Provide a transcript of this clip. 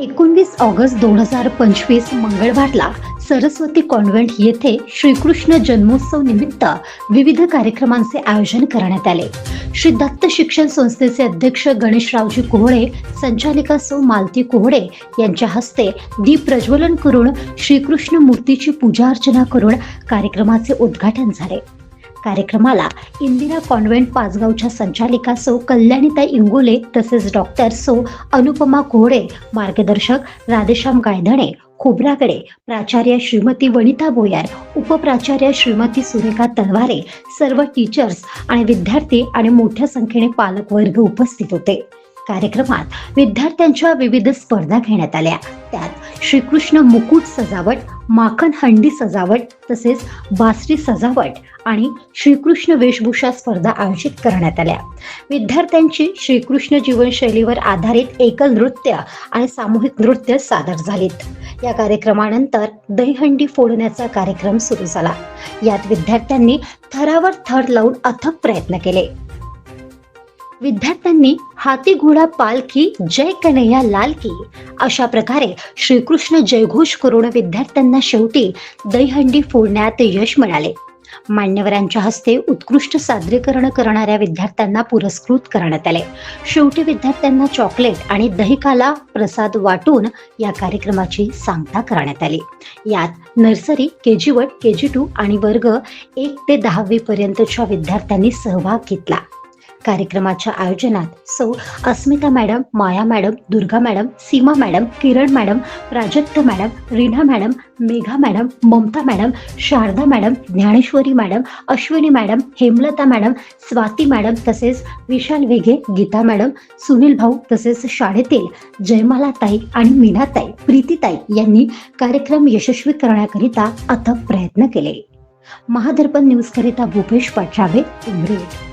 एकोणवीस ऑगस्ट दोन हजार पंचवीस मंगळवारला सरस्वती कॉन्व्हेंट येथे श्रीकृष्ण जन्मोत्सव निमित्त विविध कार्यक्रमांचे आयोजन करण्यात आले. श्री दत्त शिक्षण संस्थेचे अध्यक्ष गणेशरावजी कोहळे संचालिका सौ मालती कोहळे यांच्या हस्ते दीप प्रज्वलन करून श्रीकृष्ण मूर्तीची पूजा अर्चना करून कार्यक्रमाचे उद्घाटन झाले. कार्यक्रमाला इंदिरा कॉन्व्हेंट पाचगावच्या संचालिका सौ कल्याणिता इंगोले तसेच डॉक्टर सौ अनुपमा कोहळे मार्गदर्शक राधेश्याम गायधणे खोब्राकडे प्राचार्य श्रीमती वनिता बोयार उपप्राचार्य श्रीमती सुरेखा तलवारे सर्व टीचर्स आणि विद्यार्थी आणि मोठ्या संख्येने पालक वर्ग उपस्थित होते. कार्यक्रमात विद्यार्थ्यांच्या विविध स्पर्धा घेण्यात आल्या. त्यात श्रीकृष्ण मुकुट सजावट माखन हंडी सजावट तसेच बासरी सजावट आणि श्रीकृष्ण वेशभूषा स्पर्धा आयोजित करण्यात आल्या. विद्यार्थ्यांची श्रीकृष्ण जीवनशैलीवर आधारित एकल नृत्य आणि सामूहिक नृत्य सादर झालीत. या कार्यक्रमानंतर दहीहंडी फोडण्याचा कार्यक्रम सुरू झाला. यात विद्यार्थ्यांनी थरावर थर लावून अथक प्रयत्न केले. विद्यार्थ्यांनी हाती घोडा पालखी जय कन्हैया लाल की. अशा प्रकारे श्रीकृष्ण जयघोष करून विद्यार्थ्यांना शेवटी दहीहंडी फोडण्यात यश मिळाले. मान्यवरांच्या हस्ते उत्कृष्ट सादरीकरण करणाऱ्या विद्यार्थ्यांना पुरस्कृत करण्यात आले. शेवटी विद्यार्थ्यांना चॉकलेट आणि दहिकाला प्रसाद वाटून या कार्यक्रमाची सांगता करण्यात आली. यात nursery K G one K G two आणि वर्ग एक ते दहावी पर्यंतच्या विद्यार्थ्यांनी सहभाग घेतला. कार्यक्रमाच्या आयोजनात सौ Asmita madam Maya madam Durga madam Seema madam Kiran madam Prajakt madam Reena madam Megha madam Mamta madam Sharda madam Dnyaneshwari madam Ashwini madam Hemlata madam Swati madam तसेच विशाल वेघे गीता मॅडम सुनील भाऊ तसेच शाळेतील जयमाला ताई आणि मीनाताई प्रीतीताई यांनी कार्यक्रम यशस्वी करण्याकरिता अथक प्रयत्न केले. महादर्पण न्यूज करिता भूपेश पाठावे उमरेड